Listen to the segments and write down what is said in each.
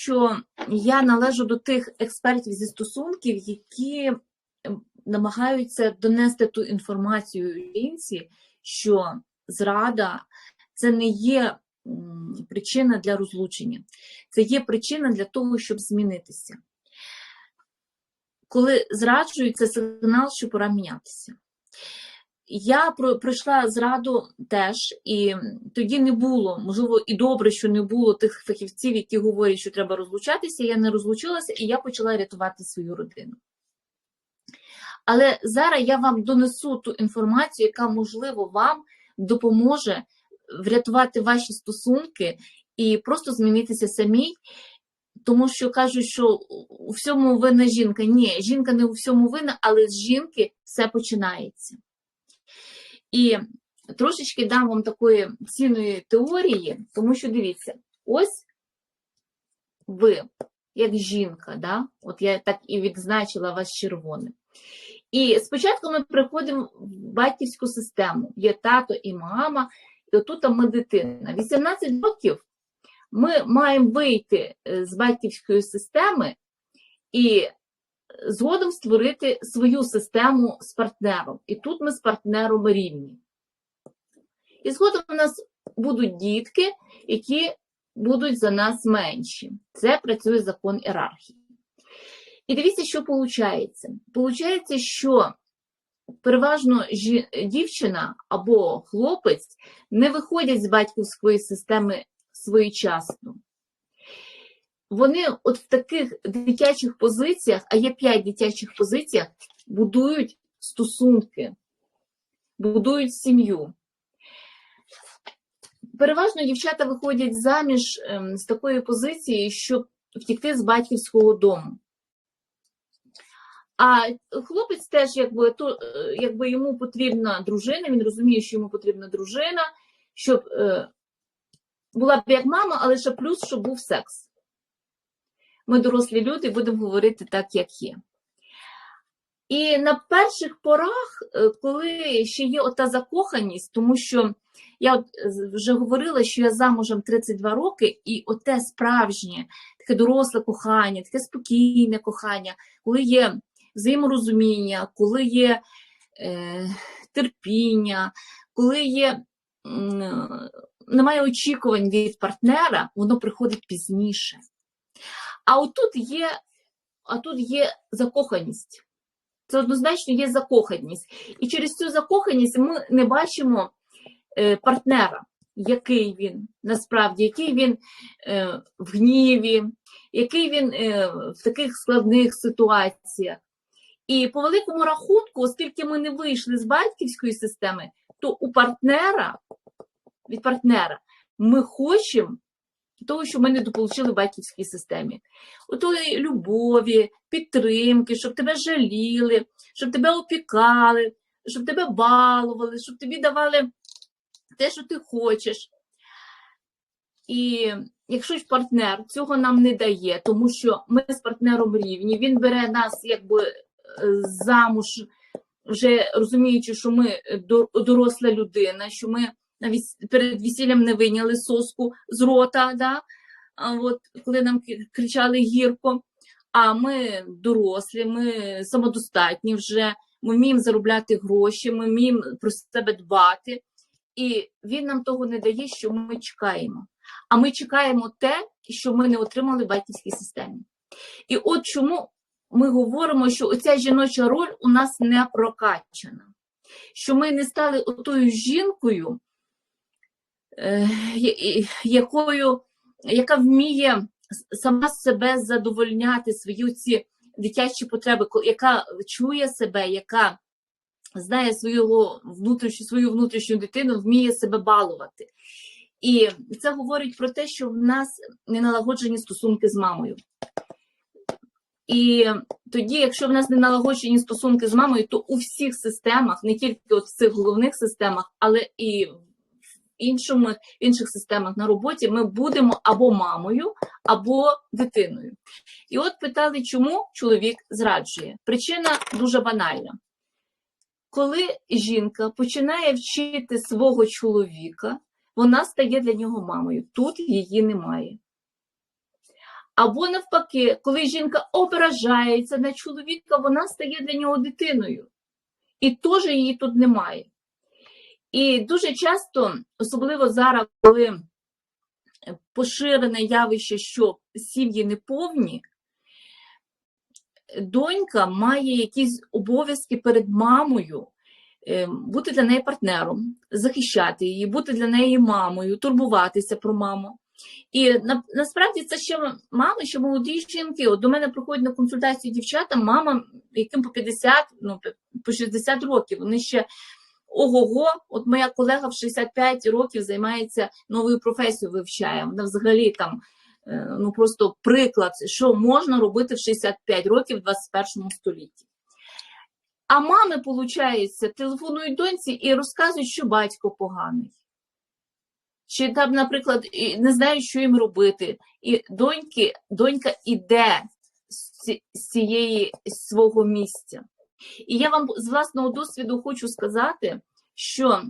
що я належу до тих експертів зі стосунків, які ем, намагаються донести ту інформацію жінці, що зрада це не є причина для розлучення, це є причина для того, щоб змінитися. Коли зраджують, це сигнал, що пора мінятися. Я про- пройшла зраду теж, і тоді не було, можливо, і добре, що не було тих фахівців, які говорять, що треба розлучатися. Я не розлучилася, і я почала рятувати свою родину. Але зараз я вам донесу ту інформацію, яка, можливо, вам допоможе врятувати ваші стосунки і просто змінитися самій. Тому що кажуть, що у всьому винна жінка. Ні, жінка не у всьому винна, але з жінки все починається. І трошечки дам вам такої цінної теорії, тому що дивіться, ось ви, як жінка, да? от я так і відзначила вас червоним. І спочатку ми приходимо в батьківську систему. Є тато і мама, і отут ми дитина. 18 років ми маємо вийти е, з батьківської системи і згодом створити свою систему з партнером. І тут ми з партнером рівні. І згодом у нас будуть дітки, які будуть за нас менші. Це працює закон ієрархії. І дивіться, що виходить. Получається, що переважно дівчина або хлопець не виходять з батьківської системи своєчасно. Вони от в таких дитячих позиціях, а є п'ять дитячих позиціях, будують стосунки, будують сім'ю. Переважно дівчата виходять заміж ем, з такої позиції, щоб втікти з батьківського дому. А хлопець теж, якби, то, е, якби йому потрібна дружина, він розуміє, що йому потрібна дружина, щоб е, була б як мама, але ще плюс, щоб був секс. Ми дорослі люди, будемо говорити так, як є. І на перших порах, е, коли ще є ота закоханість, тому що я от е, вже говорила, що я замужем 32 роки, і оте справжнє, таке доросле кохання, таке спокійне кохання, коли є взаєморозуміння, коли є е, терпіння, коли є е, немає очікувань від партнера, воно приходить пізніше. А отут є, а тут є закоханість. Це однозначно є закоханість. І через цю закоханість ми не бачимо е, партнера, який він насправді, який він е, в гніві, який він е, в таких складних ситуаціях. І по великому рахунку, оскільки ми не вийшли з батьківської системи, то у партнера від партнера ми хочемо того, що ми не дополучили в батьківській системі. Отої любові, підтримки, щоб тебе жаліли, щоб тебе опікали, щоб тебе балували, щоб тобі давали те, що ти хочеш. І якщо ж партнер цього нам не дає, тому що ми з партнером рівні, він бере нас якби е, замуж, вже розуміючи, що ми доросла людина, що ми перед весіллям не вийняли соску з рота, да? а от, коли нам кричали гірко. А ми дорослі, ми самодостатні вже, ми вміємо заробляти гроші, ми вміємо про себе дбати. І він нам того не дає, що ми чекаємо. А ми чекаємо те, що ми не отримали в батьківській системі. І от чому ми говоримо, що оця жіноча роль у нас не прокачана, що ми не стали отою жінкою, якою, яка вміє сама себе задовольняти свої ці дитячі потреби, яка чує себе, яка знає свою внутрішню, свою внутрішню дитину, вміє себе балувати. І це говорить про те, що в нас не налагоджені стосунки з мамою. І тоді, якщо в нас не налагоджені стосунки з мамою, то у всіх системах, не тільки от в цих головних системах, але і в іншому, інших системах на роботі, ми будемо або мамою, або дитиною. І от питали, чому чоловік зраджує. Причина дуже банальна. Коли жінка починає вчити свого чоловіка, вона стає для нього мамою. Тут її немає. Або навпаки, коли жінка ображається на чоловіка, вона стає для нього дитиною. І теж її тут немає. І дуже часто, особливо зараз, коли поширене явище, що сім'ї неповні, донька має якісь обов'язки перед мамою, е, бути для неї партнером, захищати її, бути для неї мамою, турбуватися про маму. І на, насправді це ще мами, ще молоді жінки. От до мене приходять на консультацію дівчата, мама, яким по 50, ну по 60 років. Вони ще ого-го. От моя колега в 65 років займається новою професією, вивчає. Вона взагалі там е, ну просто приклад, що можна робити в 65 років в 21 столітті. А мами, виходить, телефонують доньці і розказують, що батько поганий. Чи там, наприклад, не знають, що їм робити. І доньки, донька іде з цієї з свого місця. І я вам з власного досвіду хочу сказати, що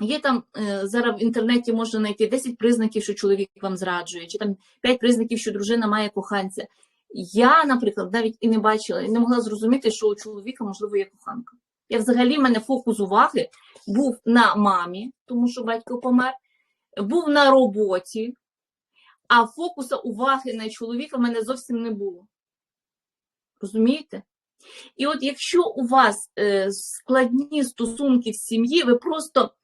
є там е, зараз в інтернеті можна знайти 10 признаків, що чоловік вам зраджує, чи там 5 признаків, що дружина має коханця. Я, наприклад, навіть і не бачила, і не могла зрозуміти, що у чоловіка, можливо, є коханка. Я взагалі в мене фокус уваги був на мамі, тому що батько помер, був на роботі, а фокуса уваги на чоловіка в мене зовсім не було. Розумієте? І от якщо у вас е, складні стосунки в сім'ї, ви просто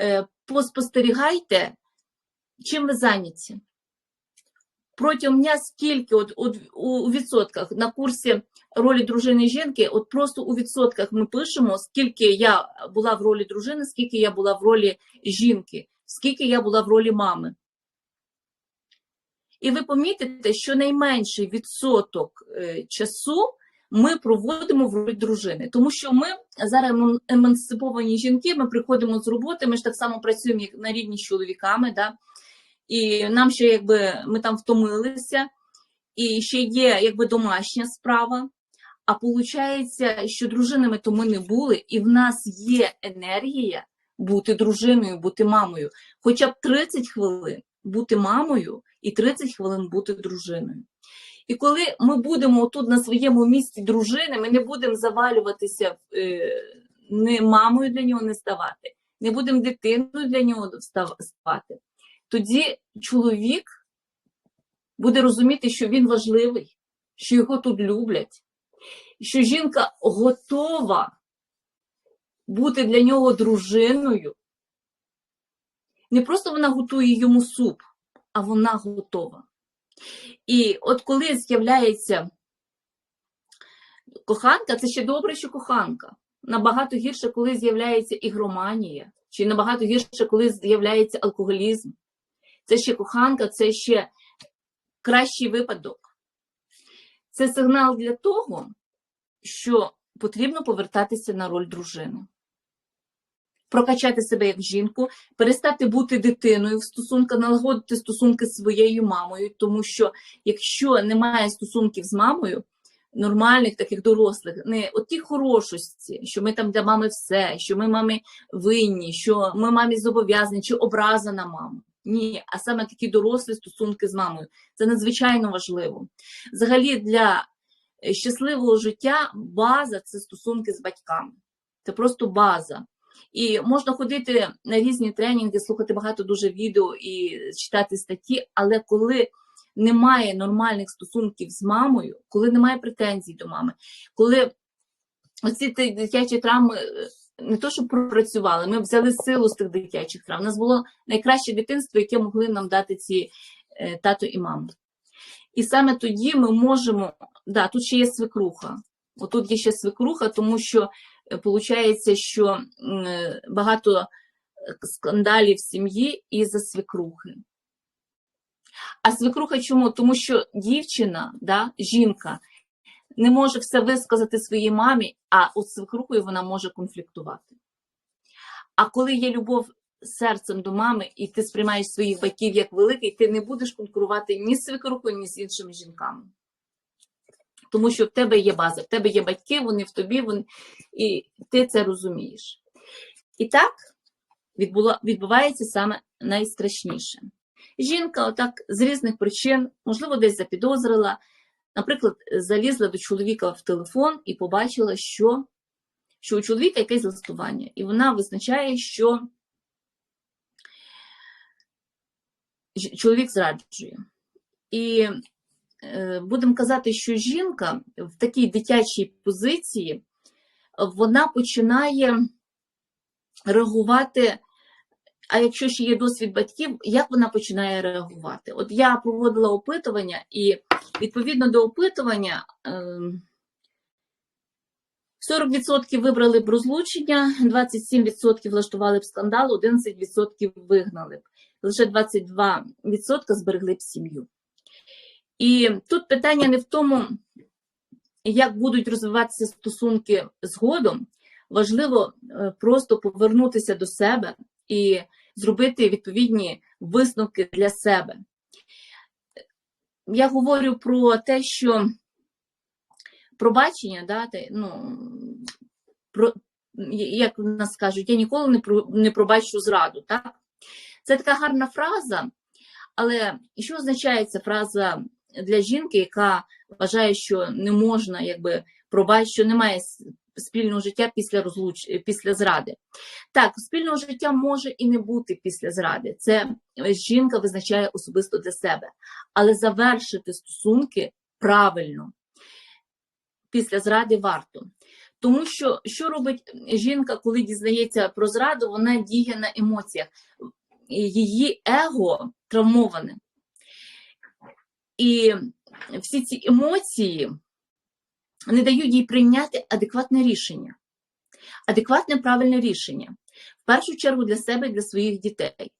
е, поспостерігайте, чим ви зайняті. Протягом дня скільки от, от, у відсотках на курсі ролі дружини і жінки, от просто у відсотках ми пишемо, скільки я була в ролі дружини, скільки я була в ролі жінки, скільки я була в ролі мами. І ви помітите, що найменший відсоток е, часу ми проводимо в ролі дружини, тому що ми зараз ем- емансиповані жінки, ми приходимо з роботи, ми ж так само працюємо як на рівні з чоловіками, да? і нам ще якби ми там втомилися, і ще є якби домашня справа. А виходить, що дружинами то ми не були, і в нас є енергія бути дружиною, бути мамою. Хоча б 30 хвилин бути мамою і 30 хвилин бути дружиною. І коли ми будемо тут на своєму місці дружини, ми не будемо завалюватися, е, не мамою для нього не ставати, не будемо дитиною для нього ставати. Тоді чоловік буде розуміти, що він важливий, що його тут люблять, що жінка готова бути для нього дружиною. Не просто вона готує йому суп, а вона готова. І от коли з'являється коханка, це ще добре, що коханка. Набагато гірше, коли з'являється ігроманія, чи набагато гірше, коли з'являється алкоголізм. Це ще коханка, це ще кращий випадок. Це сигнал для того, що потрібно повертатися на роль дружини. Прокачати себе як жінку, перестати бути дитиною в стосунках, налагодити стосунки з своєю мамою, тому що якщо немає стосунків з мамою, нормальних таких дорослих, не от ті хорошості, що ми там для мами все, що ми мамі винні, що ми мамі зобов'язані, чи образа на маму. Ні, а саме такі дорослі стосунки з мамою. Це надзвичайно важливо. Взагалі, для е, щасливого життя база це стосунки з батьками. Це просто база. І можна ходити на різні тренінги, слухати багато дуже відео і читати статті, але коли немає нормальних стосунків з мамою, коли немає претензій до мами, коли оці дитячі травми е, не то, що пропрацювали, ми взяли силу з тих дитячих травм. У нас було найкраще дитинство, яке могли нам дати ці е, тато і мама. І саме тоді ми можемо, да, тут ще є свекруха. Отут є ще свекруха, тому що виходить, що багато е, скандалів в сім'ї із-за свекрухи. А свекруха чому? Тому що дівчина, да, жінка, не може все висказати своїй мамі, а от свекрухою вона може конфліктувати. А коли є любов серцем до мами, і ти сприймаєш своїх батьків як великий, ти не будеш конкурувати ні з свекрухою, ні з іншими жінками. Тому що в тебе є база, в тебе є батьки, вони в тобі, вони... і ти це розумієш. І так відбула... відбувається саме найстрашніше. Жінка, отак з різних причин, можливо, десь запідозрила, наприклад, залізла до чоловіка в телефон і побачила, що, що у чоловіка якесь листування, і вона визначає, що чоловік зраджує. І будемо казати, що жінка в такій дитячій позиції вона починає реагувати. А якщо ще є досвід батьків, як вона починає реагувати? От я проводила опитування, і відповідно до опитування ем, 40% вибрали б розлучення, 27% влаштували б скандал, 11% вигнали б. Лише 22% зберегли б сім'ю. І тут питання не в тому, як будуть розвиватися стосунки згодом. Важливо е, просто повернутися до себе і зробити відповідні висновки для себе. Я говорю про те, що пробачення, да, те, ну, про, як в нас кажуть, я ніколи не, про, не пробачу зраду. Так? Це така гарна фраза, але що означає ця фраза для жінки, яка вважає, що не можна якби пробачити, що немає спільного життя після розлуч... після зради. Так, спільного життя може і не бути після зради. Це е, жінка визначає особисто для себе. Але завершити стосунки правильно після зради варто. Тому що що робить жінка, коли дізнається про зраду, вона діє на емоціях. Її его травмоване. І всі ці емоції не дають їй прийняти адекватне рішення. Адекватне правильне рішення. В першу чергу для себе і для своїх дітей.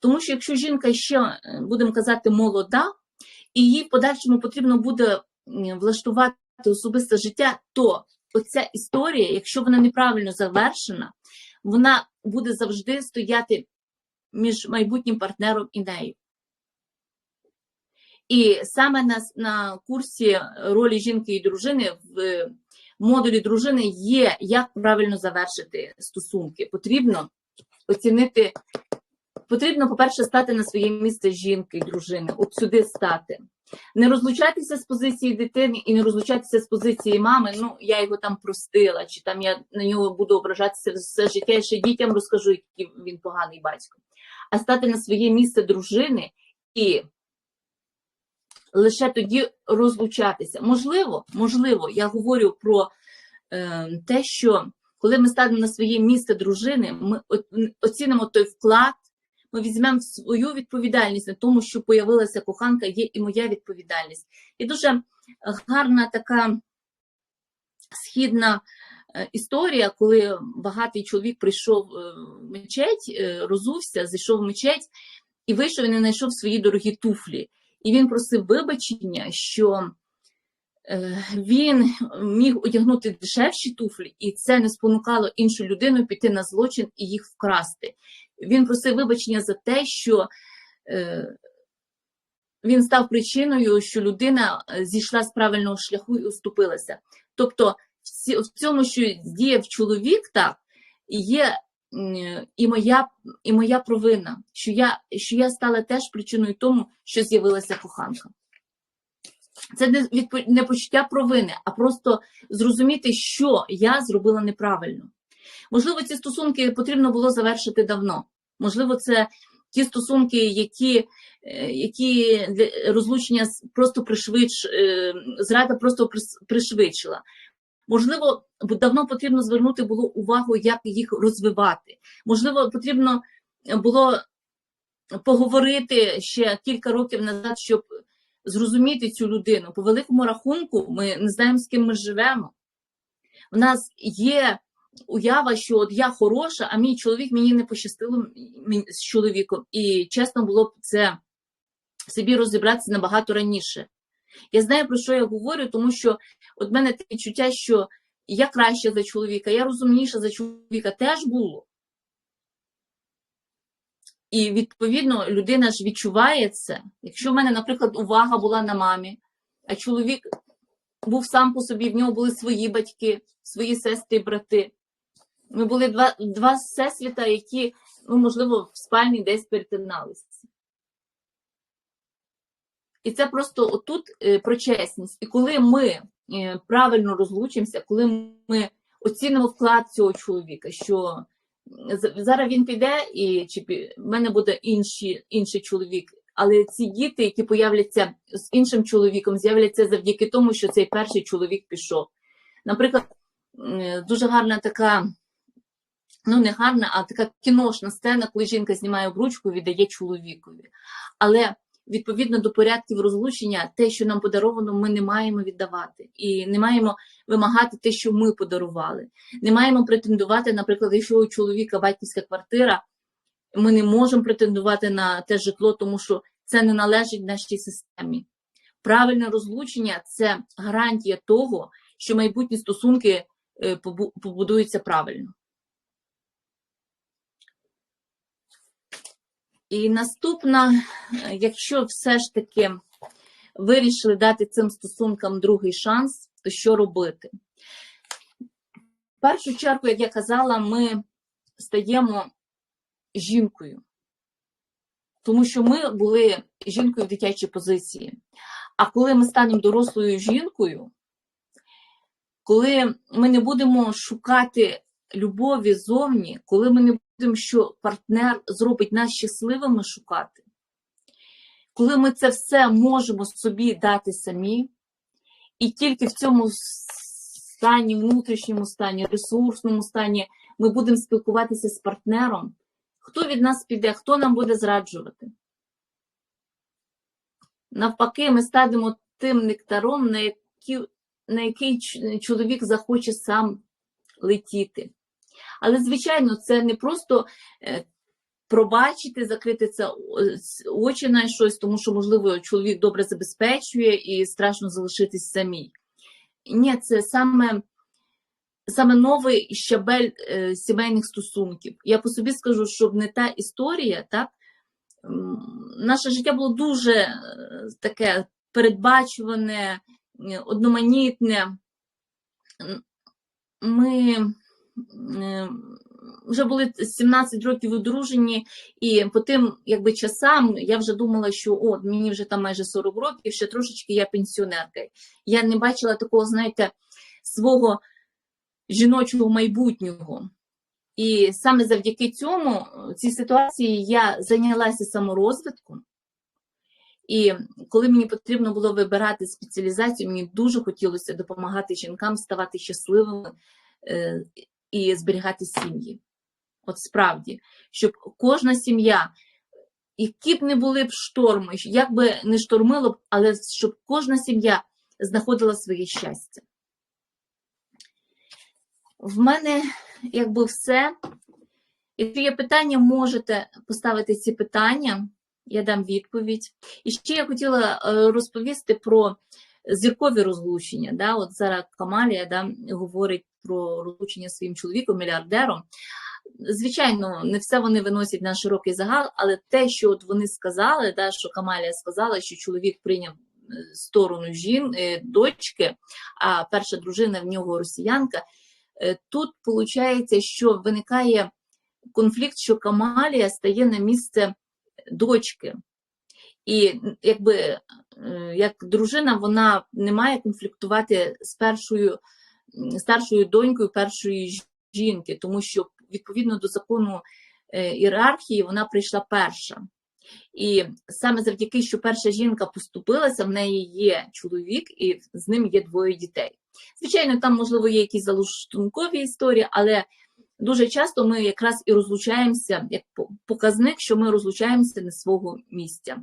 Тому що якщо жінка ще, е, будемо казати, молода, і їй в подальшому потрібно буде влаштувати особисте життя, то оця історія, якщо вона неправильно завершена, вона буде завжди стояти між майбутнім партнером і нею. І саме на, на курсі ролі жінки і дружини в модулі дружини є, як правильно завершити стосунки. Потрібно оцінити, потрібно, по-перше, стати на своє місце жінки і дружини, от сюди стати. Не розлучатися з позиції дитини і не розлучатися з позиції мами. Ну, я його там простила, чи там я на нього буду ображатися все життя, і ще дітям розкажу, який він поганий батько. А стати на своє місце дружини і лише тоді розлучатися. Можливо, можливо, я говорю про е, те, що коли ми станемо на своє місце дружини, ми оцінимо той вклад, ми візьмемо свою відповідальність на тому, що появилася коханка, є і моя відповідальність. І дуже гарна така східна е, історія, коли багатий чоловік прийшов е, в мечеть, е, розувся, зайшов в мечеть і вийшов і не знайшов свої дорогі туфлі. І він просив вибачення, що е, він міг одягнути дешевші туфлі, і це не спонукало іншу людину піти на злочин і їх вкрасти. Він просив вибачення за те, що е, він став причиною, що людина е, зійшла з правильного шляху і уступилася. Тобто, в цьому, що діяв чоловік, так, є і моя, і моя провина, що я, що я стала теж причиною тому, що з'явилася коханка. Це не, відпо- не почуття провини, а просто зрозуміти, що я зробила неправильно. Можливо, ці стосунки потрібно було завершити давно. Можливо, це ті стосунки, які, е, які розлучення просто пришвидш, е, зрада просто пришвидшила. Можливо, давно потрібно звернути було увагу, як їх розвивати. Можливо, потрібно було поговорити ще кілька років назад, щоб зрозуміти цю людину. По великому рахунку, ми не знаємо, з ким ми живемо. У нас є уява, що от я хороша, а мій чоловік мені не пощастило з чоловіком. І чесно було б це собі розібратися набагато раніше. Я знаю, про що я говорю, тому що от мене таке відчуття, що я краще за чоловіка, я розумніша за чоловіка теж було. І відповідно людина ж відчуває це. Якщо в мене, наприклад, увага була на мамі, а чоловік був сам по собі, в нього були свої батьки, свої сестри брати. Ми були два, два всесвіта, які, ну, можливо, в спальні десь перетиналися. І це просто отут е, про чесність. І коли ми е, правильно розлучимося, коли ми оцінимо вклад цього чоловіка, що зараз він піде, і чи в мене буде інший, інший чоловік. Але ці діти, які появляться з іншим чоловіком, з'являться завдяки тому, що цей перший чоловік пішов. Наприклад, дуже гарна така, ну не гарна, а така кіношна сцена, коли жінка знімає обручку і віддає чоловікові. Але відповідно до порядків розлучення, те, що нам подаровано, ми не маємо віддавати. І не маємо вимагати те, що ми подарували. Не маємо претендувати, наприклад, якщо у чоловіка батьківська квартира, ми не можемо претендувати на те житло, тому що це не належить нашій системі. Правильне розлучення це гарантія того, що майбутні стосунки е, побудуються правильно. І наступна, якщо все ж таки вирішили дати цим стосункам другий шанс, то що робити? В першу чергу, як я казала, ми стаємо жінкою, тому що ми були жінкою в дитячій позиції. А коли ми станемо дорослою жінкою, коли ми не будемо шукати любові зовні, коли ми не будемо, що партнер зробить нас щасливими шукати, коли ми це все можемо собі дати самі, і тільки в цьому стані, внутрішньому стані, ресурсному стані, ми будемо спілкуватися з партнером, хто від нас піде, хто нам буде зраджувати. Навпаки, ми станемо тим нектаром, на який, на який чоловік захоче сам летіти. Але, звичайно, це не просто е, пробачити, закрити це очі на щось, тому що, можливо, чоловік добре забезпечує і страшно залишитись самій. Ні, це саме, саме новий щабель е, сімейних стосунків. Я по собі скажу, щоб не та історія, так? Наше життя було дуже е, таке передбачуване, одноманітне. Ми вже були 17 років одружені, і по тим якби, часам я вже думала, що о, мені вже там майже 40 років, ще трошечки я пенсіонерка. Я не бачила такого, знаєте, свого жіночого майбутнього. І саме завдяки цьому, цій ситуації, я зайнялася саморозвитком. І коли мені потрібно було вибирати спеціалізацію, мені дуже хотілося допомагати жінкам ставати щасливими е, і зберігати сім'ї. От справді, щоб кожна сім'я, які б не були б шторми, як би не штормило б, але щоб кожна сім'я знаходила своє щастя. В мене якби все. Якщо є питання, можете поставити ці питання, я дам відповідь. І ще я хотіла е, розповісти про зіркові розлучення. Да? От зараз Камалія да, говорить про розлучення своїм чоловіком, мільярдером. Звичайно, не все вони виносять на широкий загал, але те, що от вони сказали, да, що Камалія сказала, що чоловік прийняв е, сторону жін, е, дочки, а перша дружина в нього росіянка. Е, Тут виходить, що виникає конфлікт, що Камалія стає на місце дочки. І якби як дружина вона не має конфліктувати з першою старшою донькою першої жінки, тому що відповідно до закону е, ієрархії вона прийшла перша. І саме завдяки, що перша жінка поступилася, в неї є чоловік, і з ним є двоє дітей. Звичайно, там, можливо, є якісь залуштункові історії, але дуже часто ми якраз і розлучаємося як показник, що ми розлучаємося не свого місця.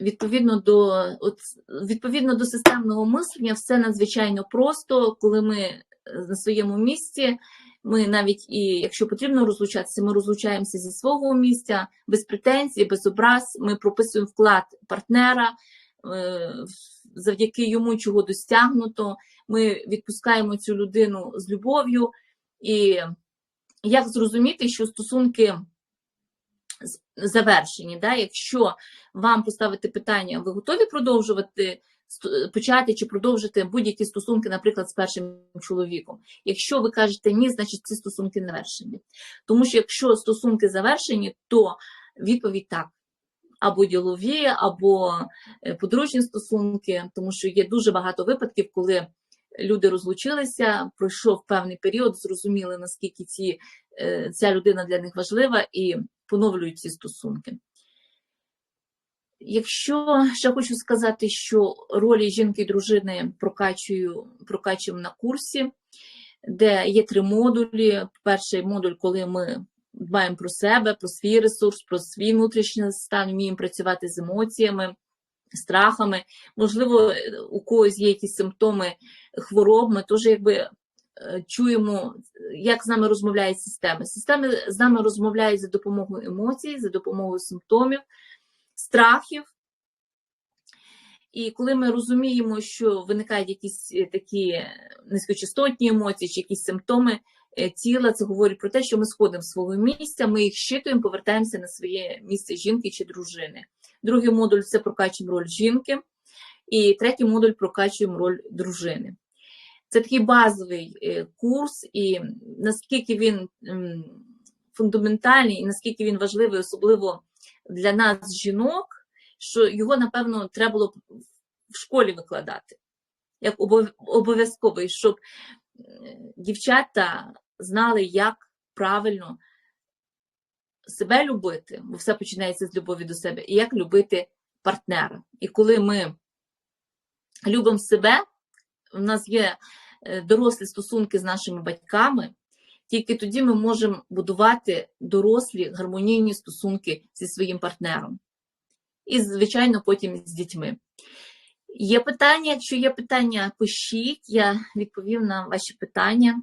Відповідно до, от, відповідно до системного мислення, все надзвичайно просто, коли ми е, на своєму місці, ми навіть і якщо потрібно розлучатися, ми розлучаємося зі свого місця, без претензій, без образ. Ми прописуємо вклад партнера, е, завдяки йому чого досягнуто. Ми відпускаємо цю людину з любов'ю. І як зрозуміти, що стосунки завершені? Да? Якщо вам поставити питання, ви готові продовжувати ст- почати чи продовжити будь-які стосунки, наприклад, з першим чоловіком? Якщо ви кажете ні, значить ці стосунки не завершені. Тому що якщо стосунки завершені, то відповідь так. або ділові, або е, подружні стосунки, тому що є дуже багато випадків, коли люди розлучилися, пройшов певний період, зрозуміли, наскільки ці, е, ця людина для них важлива, і поновлюють ці стосунки. Якщо ще хочу сказати, що ролі жінки і дружини прокачую, прокачуємо на курсі, де є три модулі. Перший модуль, коли ми дбаємо про себе, про свій ресурс, про свій внутрішній стан, вміємо працювати з емоціями, страхами. Можливо, у когось є якісь симптоми хвороб, ми теж якби чуємо, як з нами розмовляють системи. Системи з нами розмовляють за допомогою емоцій, за допомогою симптомів, страхів. І коли ми розуміємо, що виникають якісь е, такі низькочастотні емоції чи якісь симптоми е, тіла, це говорить про те, що ми сходимо з свого місця, ми їх щитуємо, повертаємося на своє місце жінки чи дружини. Другий модуль це прокачуємо роль жінки, і третій модуль прокачуємо роль дружини. Це такий базовий е, курс, і наскільки він фундаментальний, і наскільки він важливий, особливо для нас, жінок, що його, напевно, треба було в школі викладати, як обов'язковий, щоб дівчата знали, як правильно себе любити, бо все починається з любові до себе, і як любити партнера. І коли ми любимо себе, у нас є е, дорослі стосунки з нашими батьками, тільки тоді ми можемо будувати дорослі гармонійні стосунки зі своїм партнером. І, звичайно, потім з дітьми. Є питання, якщо є питання, пишіть, я відповім на ваші питання.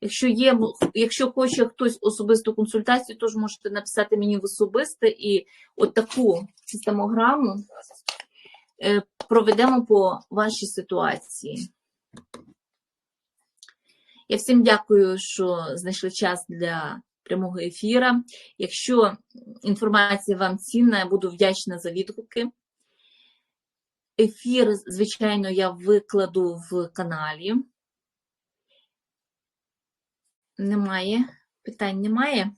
Якщо є, якщо хоче хтось особисту консультацію, то можете написати мені в особисте і от системограму проведемо по вашій ситуації. Я всім дякую, що знайшли час для прямого ефіра. Якщо інформація вам цінна, я буду вдячна за відгуки. Ефір, звичайно, я викладу в каналі. Немає. Питань немає.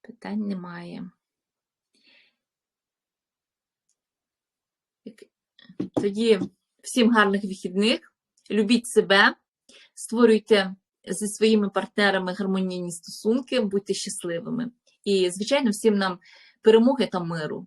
Питань немає. Тоді всім гарних вихідних. Любіть себе, створюйте зі своїми партнерами гармонійні стосунки, будьте щасливими. І, звичайно, всім нам перемоги та миру.